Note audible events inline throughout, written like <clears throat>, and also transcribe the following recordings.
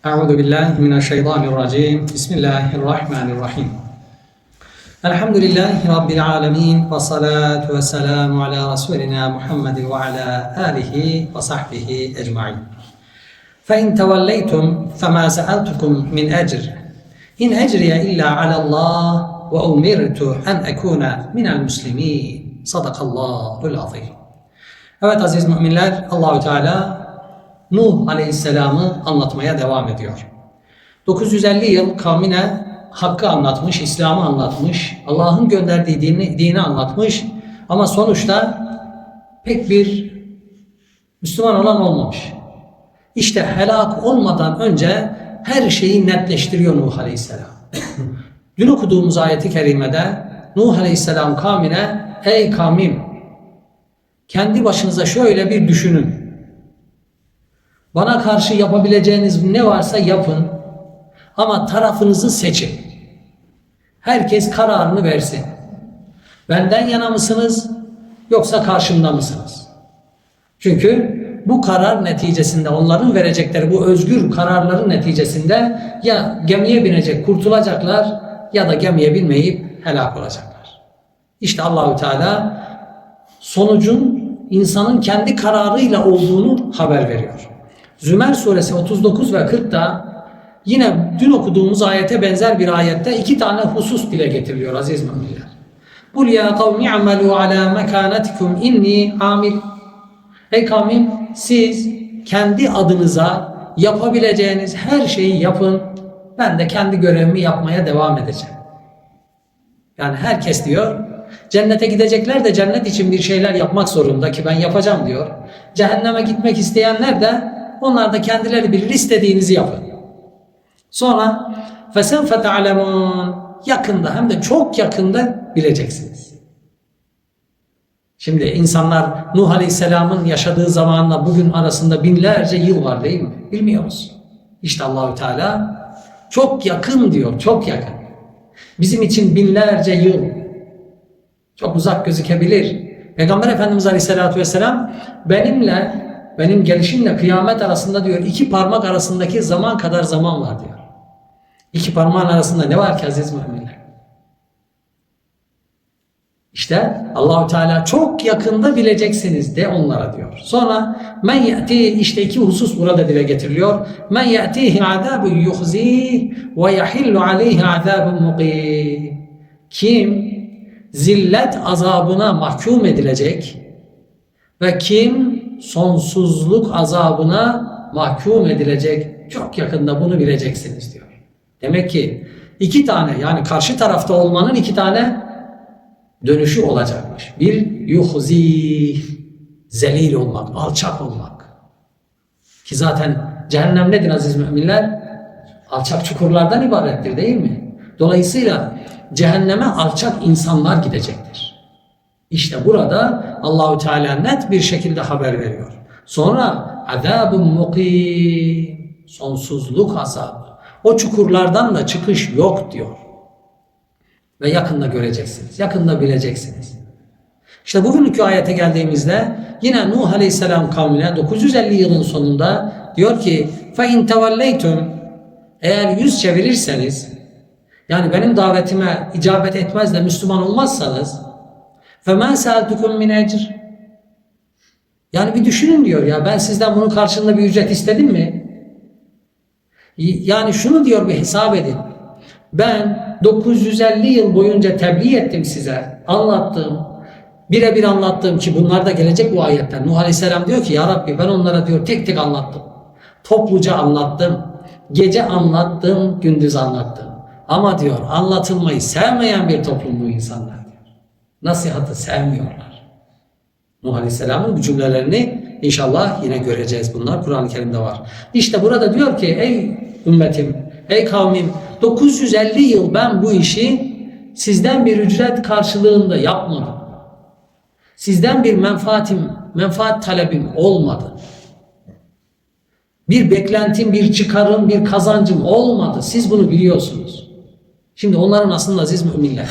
أعوذ بالله من الشيطان الرجيم. بسم الله الرحمن الرحيم. الحمد لله رب العالمين والصلاة والسلام على رسولنا محمد وعلى آله وصحبه أجمعين. فإن توليتم فما سألتكم من أجر. إن أجري إلا على الله وأمرت أن أكون من المسلمين. صدق الله العظيم. Evet aziz müminler Allahü Teala Nuh Aleyhisselam'ı anlatmaya devam ediyor. 950 yıl kavmine hakkı anlatmış, İslam'ı anlatmış, Allah'ın gönderdiği dini, dini anlatmış ama sonuçta pek bir Müslüman olan olmamış. İşte helak olmadan önce her şeyi netleştiriyor Nuh Aleyhisselam. <clears throat> Dün okuduğumuz ayeti kerimede Nuh Aleyhisselam kavmine ey kavmim kendi başınıza şöyle bir düşünün. Bana karşı yapabileceğiniz ne varsa yapın ama tarafınızı seçin. Herkes kararını versin. Benden yana mısınız yoksa karşımda mısınız? Çünkü bu karar neticesinde onların verecekleri bu özgür kararların neticesinde ya gemiye binecek kurtulacaklar ya da gemiye binmeyip helak olacaklar. İşte Allahü Teala sonucun insanın kendi kararıyla olduğunu haber veriyor. Zümer suresi 39 ve 40'da yine dün okuduğumuz ayete benzer bir ayette iki tane husus dile getiriliyor aziz müminler. Kul ya kavmi amelu ala mekanetikum inni amil. Ey kavmim siz kendi adınıza yapabileceğiniz her şeyi yapın. Ben de kendi görevimi yapmaya devam edeceğim. Yani herkes diyor Cennete gidecekler de cennet için bir şeyler yapmak zorunda ki ben yapacağım diyor. Cehenneme gitmek isteyenler de onlar da kendileri bilir istediğinizi yapın. Sonra fesen feta'lemun yakında hem de çok yakında bileceksiniz. Şimdi insanlar Nuh Aleyhisselam'ın yaşadığı zamanla bugün arasında binlerce yıl var değil mi? Bilmiyoruz. İşte Allahü Teala çok yakın diyor, çok yakın. Bizim için binlerce yıl çok uzak gözükebilir. Peygamber Efendimiz Aleyhisselatü Vesselam benimle, benim gelişimle kıyamet arasında diyor iki parmak arasındaki zaman kadar zaman var diyor. İki parmağın arasında ne var ki aziz müminler? İşte Allahü Teala çok yakında bileceksiniz de onlara diyor. Sonra men yati işte iki husus burada dile getiriliyor. Men yatihi azabun yuhzih ve yahillu aleyhi azabun muqim. Kim zillet azabına mahkum edilecek ve kim sonsuzluk azabına mahkum edilecek çok yakında bunu bileceksiniz diyor. Demek ki iki tane yani karşı tarafta olmanın iki tane dönüşü olacakmış. Bir yuhzi zelil olmak, alçak olmak. Ki zaten cehennem nedir aziz müminler? Alçak çukurlardan ibarettir değil mi? Dolayısıyla cehenneme alçak insanlar gidecektir. İşte burada Allahü Teala net bir şekilde haber veriyor. Sonra azabun mukim sonsuzluk azabı. O çukurlardan da çıkış yok diyor. Ve yakında göreceksiniz. Yakında bileceksiniz. İşte bugünkü ayete geldiğimizde yine Nuh Aleyhisselam kavmine 950 yılın sonunda diyor ki فَاِنْ تَوَلَّيْتُمْ Eğer yüz çevirirseniz yani benim davetime icabet etmez de Müslüman olmazsanız فَمَا سَأَلْتُكُمْ min ecr Yani bir düşünün diyor ya ben sizden bunun karşılığında bir ücret istedim mi? Yani şunu diyor bir hesap edin. Ben 950 yıl boyunca tebliğ ettim size. Anlattım. Birebir anlattım ki bunlar da gelecek bu ayetten. Nuh Aleyhisselam diyor ki ya Rabbi ben onlara diyor tek tek anlattım. Topluca anlattım. Gece anlattım, gündüz anlattım. Ama diyor anlatılmayı sevmeyen bir toplum bu insanlar diyor. Nasihatı sevmiyorlar. Nuh Aleyhisselam'ın bu cümlelerini inşallah yine göreceğiz bunlar. Kur'an-ı Kerim'de var. İşte burada diyor ki ey ümmetim, ey kavmim 950 yıl ben bu işi sizden bir ücret karşılığında yapmadım. Sizden bir menfaatim, menfaat talebim olmadı. Bir beklentim, bir çıkarım, bir kazancım olmadı. Siz bunu biliyorsunuz. Şimdi onların aslında aziz müminler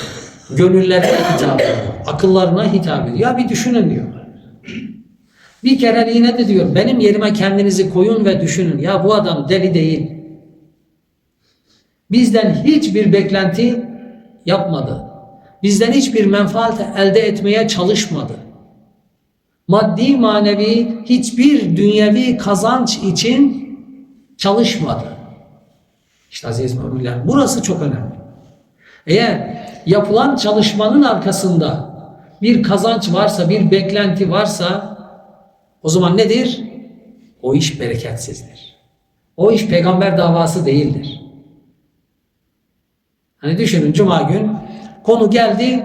gönüllerine hitap ediyor, akıllarına hitap ediyor. Ya bir düşünün diyor. Bir kere yine de diyor benim yerime kendinizi koyun ve düşünün. Ya bu adam deli değil. Bizden hiçbir beklenti yapmadı. Bizden hiçbir menfaat elde etmeye çalışmadı. Maddi manevi hiçbir dünyevi kazanç için çalışmadı. İşte aziz müminler burası çok önemli. Eğer yapılan çalışmanın arkasında bir kazanç varsa, bir beklenti varsa o zaman nedir? O iş bereketsizdir. O iş peygamber davası değildir. Hani düşünün cuma gün konu geldi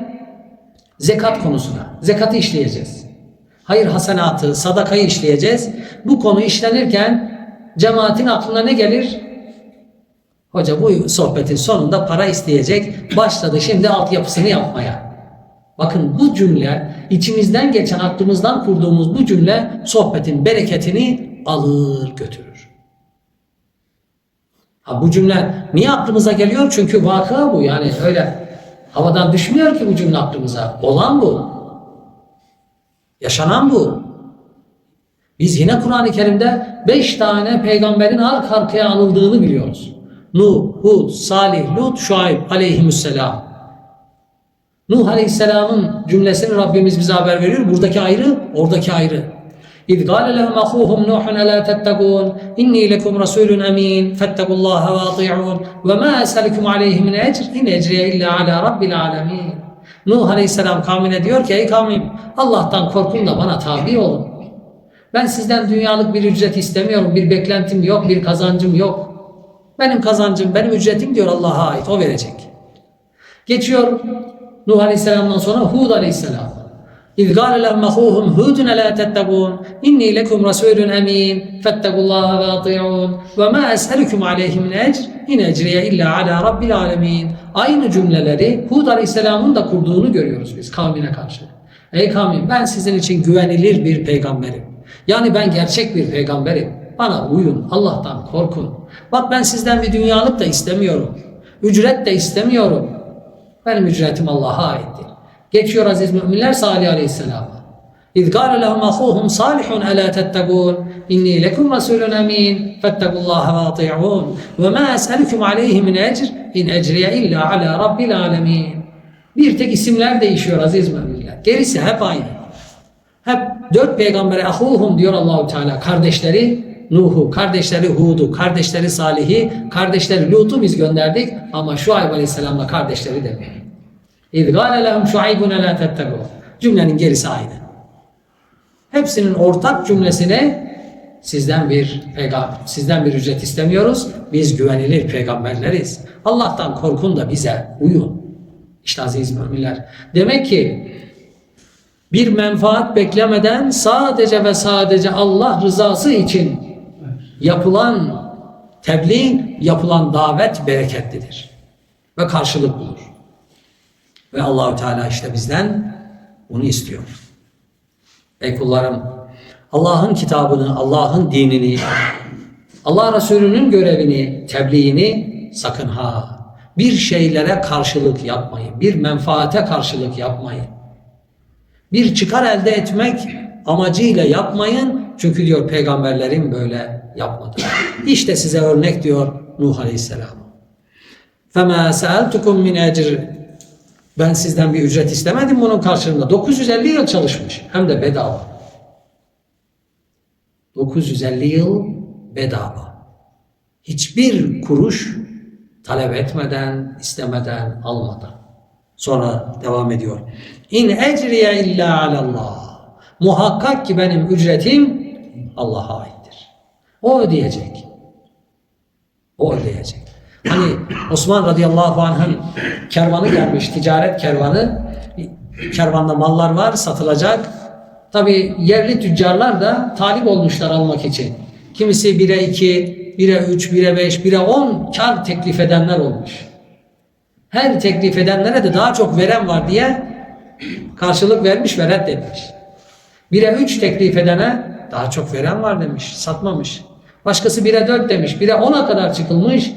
zekat konusuna. Zekatı işleyeceğiz. Hayır hasenatı, sadakayı işleyeceğiz. Bu konu işlenirken cemaatin aklına ne gelir? Hoca bu sohbetin sonunda para isteyecek. Başladı şimdi altyapısını yapmaya. Bakın bu cümle içimizden geçen aklımızdan kurduğumuz bu cümle sohbetin bereketini alır götürür. Ha bu cümle niye aklımıza geliyor? Çünkü vaka bu yani öyle havadan düşmüyor ki bu cümle aklımıza. Olan bu. Yaşanan bu. Biz yine Kur'an-ı Kerim'de beş tane peygamberin arka arkaya anıldığını biliyoruz. Nuh, Hud, Salih, Lut, Şuayb aleyhisselam. Nuh Aleyhisselam'ın cümlesini Rabbimiz bize haber veriyor. Buradaki ayrı, oradaki ayrı. İz gâle lehum ahûhum Nuhun elâ tettegûn inni lekum rasûlun emîn fettegullâhe ve ati'ûn ve mâ eselüküm aleyhi min ecr in ecriye illa alâ rabbil. Nuh Aleyhisselam kavmine diyor ki ey kavmim Allah'tan korkun da bana tabi olun. Ben sizden dünyalık bir ücret istemiyorum. Bir beklentim yok, bir kazancım yok. Benim kazancım, benim ücretim diyor Allah'a ait. O verecek. Geçiyor Nuh Aleyhisselam'dan sonra Hud Aleyhisselam. İz gâle lehum ahûhum hûdun elâ tettegûn inni lekum rasûlun emîn fettegullâhe ve ati'ûn ve mâ es'elüküm aleyhi min ecr in ecriye illa alâ rabbil âlemîn. Aynı cümleleri Hud Aleyhisselam'ın da kurduğunu görüyoruz biz kavmine karşı. Ey kavmim ben sizin için güvenilir bir peygamberim. Yani ben gerçek bir peygamberim. Bana uyun, Allah'tan korkun. Bak ben sizden bir dünyalık da istemiyorum. Ücret de istemiyorum. Benim ücretim Allah'a aittir. Geçiyor aziz müminler Salih Aleyhisselam'a. Gâle lehum ahûhum salihun elâ tettegûn inni lekum rasûlun emîn fettegullâhe ve ati'ûn ve mâ es'elüküm aleyhi min ecr in ecriye illa alâ rabbil âlemîn. Bir tek isimler değişiyor aziz müminler. Gerisi hep aynı. Hep dört peygambere ahuhum diyor Allahu Teala. Kardeşleri Nuh'u, kardeşleri Hud'u, kardeşleri Salih'i, kardeşleri Lut'u biz gönderdik ama Şuayb Aleyhisselam'la kardeşleri demiyor. İz gâle lehum şuaybun la tettegûn. Cümlenin gerisi aynı. Hepsinin ortak cümlesine sizden bir peygamber, sizden bir ücret istemiyoruz. Biz güvenilir peygamberleriz. Allah'tan korkun da bize uyun. İşte aziz müminler. Demek ki bir menfaat beklemeden sadece ve sadece Allah rızası için yapılan tebliğ, yapılan davet bereketlidir. Ve karşılık bulur. Ve Allahü Teala işte bizden bunu istiyor. Ey kullarım, Allah'ın kitabını, Allah'ın dinini, Allah Resulü'nün görevini, tebliğini sakın ha bir şeylere karşılık yapmayın. Bir menfaate karşılık yapmayın bir çıkar elde etmek amacıyla yapmayın. Çünkü diyor peygamberlerin böyle yapmadı. İşte size örnek diyor Nuh Aleyhisselam. فَمَا سَأَلْتُكُمْ min ecr Ben sizden bir ücret istemedim bunun karşılığında. 950 yıl çalışmış. Hem de bedava. 950 yıl bedava. Hiçbir kuruş talep etmeden, istemeden, almadan. Sonra devam ediyor. İn ecriye illa alallah. Muhakkak ki benim ücretim Allah'a aittir. O ödeyecek. O ödeyecek. Hani Osman radıyallahu anh'ın kervanı gelmiş, ticaret kervanı. Kervanda mallar var, satılacak. Tabi yerli tüccarlar da talip olmuşlar almak için. Kimisi 1'e 2, 1'e 3, 1'e 5, 1'e 10 kar teklif edenler olmuş her teklif edenlere de daha çok veren var diye karşılık vermiş ve reddetmiş. Bire üç teklif edene daha çok veren var demiş, satmamış. Başkası bire dört demiş, bire ona kadar çıkılmış.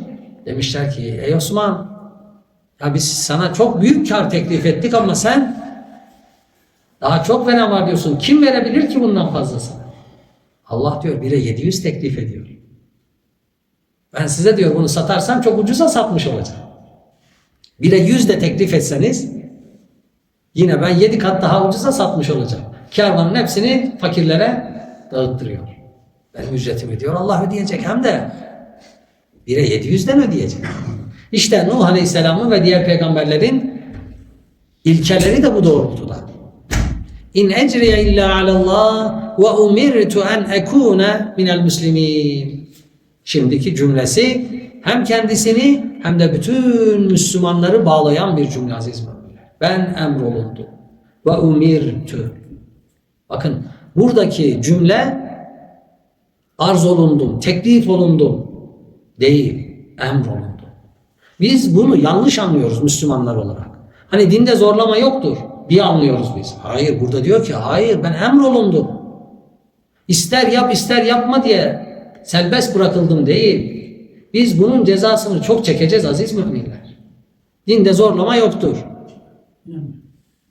Demişler ki ey Osman ya biz sana çok büyük kar teklif ettik ama sen daha çok veren var diyorsun. Kim verebilir ki bundan fazlasını? Allah diyor bire 700 teklif ediyor. Ben size diyor bunu satarsam çok ucuza satmış olacağım. Bir de yüz de teklif etseniz yine ben yedi kat daha ucuza satmış olacağım. Kervanın hepsini fakirlere dağıttırıyor. Benim ücretimi diyor Allah ödeyecek hem de bire 700'den ödeyecek. İşte Nuh Aleyhisselam'ın ve diğer peygamberlerin ilkeleri de bu doğrultuda. İn ecriye illa alallah ve umirtu en ekune minel muslimin. Şimdiki cümlesi hem kendisini hem de bütün Müslümanları bağlayan bir cümle aziz. Ben emrolundum. Ve umirtu. Bakın buradaki cümle arz olundum, teklif olundum değil, emrolundum. Biz bunu yanlış anlıyoruz Müslümanlar olarak. Hani dinde zorlama yoktur diye anlıyoruz biz. Hayır burada diyor ki hayır ben emrolundum. İster yap ister yapma diye serbest bırakıldım değil. Biz bunun cezasını çok çekeceğiz aziz müminler. Dinde zorlama yoktur.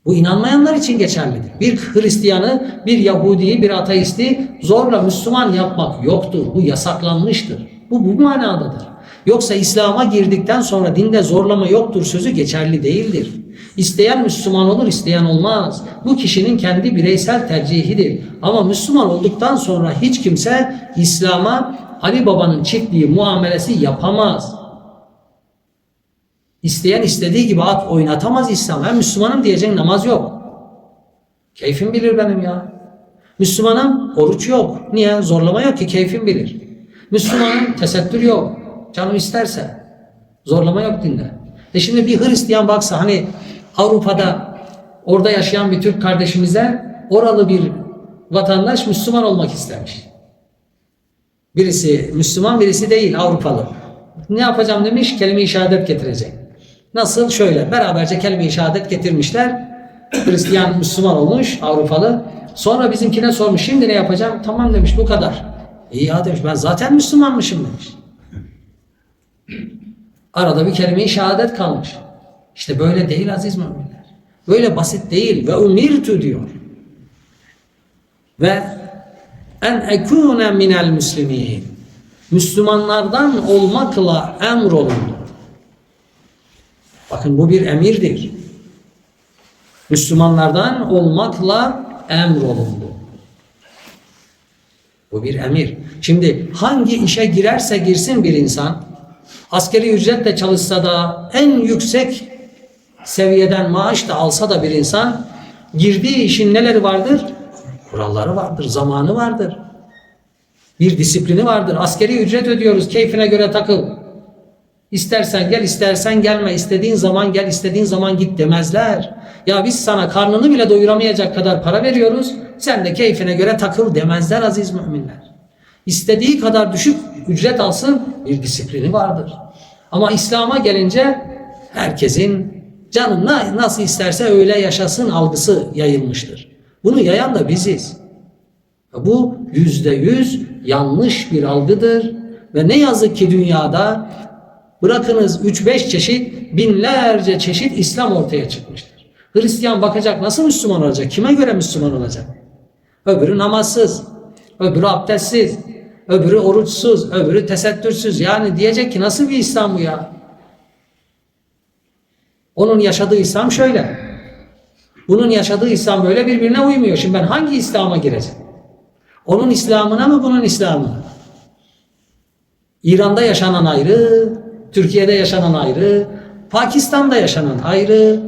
Bu inanmayanlar için geçerlidir. Bir Hristiyanı, bir Yahudiyi, bir ateisti zorla Müslüman yapmak yoktur. Bu yasaklanmıştır. Bu bu manadadır. Yoksa İslam'a girdikten sonra dinde zorlama yoktur sözü geçerli değildir. İsteyen Müslüman olur, isteyen olmaz. Bu kişinin kendi bireysel tercihidir. Ama Müslüman olduktan sonra hiç kimse İslam'a Ali Baba'nın çiftliği muamelesi yapamaz. İsteyen istediği gibi at oynatamaz İslam. Ben Müslümanım diyecek namaz yok. Keyfim bilir benim ya. Müslümanım oruç yok. Niye? Zorlama yok ki keyfim bilir. Müslümanım tesettür yok. Canım isterse. Zorlama yok dinde. E şimdi bir Hristiyan baksa hani Avrupa'da orada yaşayan bir Türk kardeşimize oralı bir vatandaş Müslüman olmak istemiş. Birisi Müslüman birisi değil Avrupalı. Ne yapacağım demiş kelime-i şehadet getirecek. Nasıl? Şöyle beraberce kelime-i şehadet getirmişler. Hristiyan Müslüman olmuş Avrupalı. Sonra bizimkine sormuş şimdi ne yapacağım? Tamam demiş bu kadar. İyi ya demiş ben zaten Müslümanmışım demiş. Arada bir kelime-i şehadet kalmış. İşte böyle değil aziz müminler. Böyle basit değil. Ve umirtu diyor. Ve en ekune minel muslimin. Müslümanlardan olmakla emrolundu. Bakın bu bir emirdir. Müslümanlardan olmakla emrolundu. Bu bir emir. Şimdi hangi işe girerse girsin bir insan, askeri ücretle çalışsa da en yüksek seviyeden maaş da alsa da bir insan, girdiği işin neleri vardır? Kuralları vardır, zamanı vardır. Bir disiplini vardır. Askeri ücret ödüyoruz, keyfine göre takıl. İstersen gel, istersen gelme. İstediğin zaman gel, istediğin zaman git demezler. Ya biz sana karnını bile doyuramayacak kadar para veriyoruz. Sen de keyfine göre takıl demezler aziz müminler. İstediği kadar düşük ücret alsın bir disiplini vardır. Ama İslam'a gelince herkesin canı nasıl isterse öyle yaşasın algısı yayılmıştır. Bunu yayan da biziz. Bu yüzde yüz yanlış bir algıdır ve ne yazık ki dünyada bırakınız 3-5 çeşit binlerce çeşit İslam ortaya çıkmıştır. Hristiyan bakacak nasıl Müslüman olacak? Kime göre Müslüman olacak? Öbürü namazsız, öbürü abdestsiz, öbürü oruçsuz, öbürü tesettürsüz. Yani diyecek ki nasıl bir İslam bu ya? Onun yaşadığı İslam şöyle. Bunun yaşadığı İslam böyle birbirine uymuyor. Şimdi ben hangi İslam'a gireceğim? Onun İslam'ına mı bunun İslam'ına? İran'da yaşanan ayrı, Türkiye'de yaşanan ayrı, Pakistan'da yaşanan ayrı,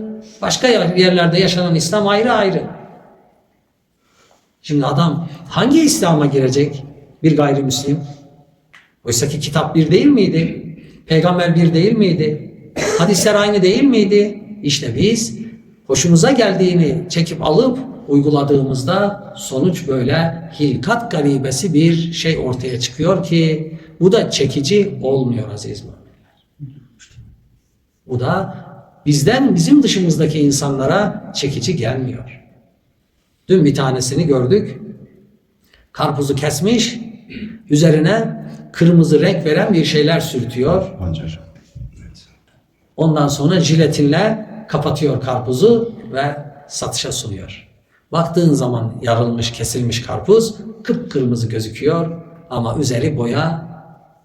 başka yerlerde yaşanan İslam ayrı ayrı. Şimdi adam hangi İslam'a girecek bir gayrimüslim? Oysa ki kitap bir değil miydi? Peygamber bir değil miydi? Hadisler aynı değil miydi? İşte biz hoşumuza geldiğini çekip alıp uyguladığımızda sonuç böyle hilkat garibesi bir şey ortaya çıkıyor ki bu da çekici olmuyor aziz müminler. Bu da bizden bizim dışımızdaki insanlara çekici gelmiyor. Dün bir tanesini gördük. Karpuzu kesmiş, üzerine kırmızı renk veren bir şeyler sürtüyor. Pancar. Evet. Ondan sonra jiletinle kapatıyor karpuzu ve satışa sunuyor. Baktığın zaman yarılmış, kesilmiş karpuz kıpkırmızı gözüküyor ama üzeri boya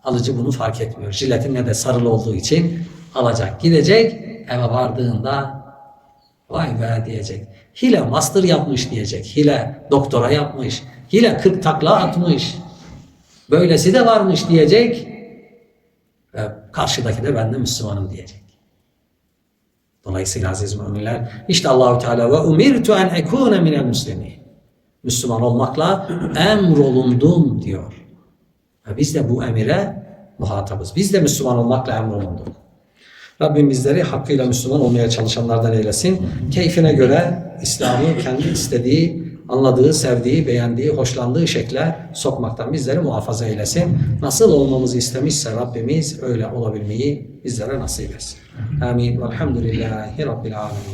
Alıcı bunu fark etmiyor. Jiletin de sarılı olduğu için alacak. Gidecek eve vardığında vay be diyecek. Hile master yapmış diyecek. Hile doktora yapmış. Hile 40 takla atmış. Böylesi de varmış diyecek. Ve karşıdaki de ben de Müslümanım diyecek. Dolayısıyla aziz müminler işte Allahu Teala ve umirtu en ekune minel muslimin. Müslüman olmakla emrolundum diyor. Ve biz de bu emire muhatabız. Biz de Müslüman olmakla emrolunduk. Rabbim bizleri hakkıyla Müslüman olmaya çalışanlardan eylesin. Keyfine göre İslam'ı kendi istediği, anladığı, sevdiği, beğendiği, hoşlandığı şekle sokmaktan bizleri muhafaza eylesin. Nasıl olmamızı istemişse Rabbimiz öyle olabilmeyi bizlere nasip etsin. Amin. Velhamdülillahi Rabbil alemin.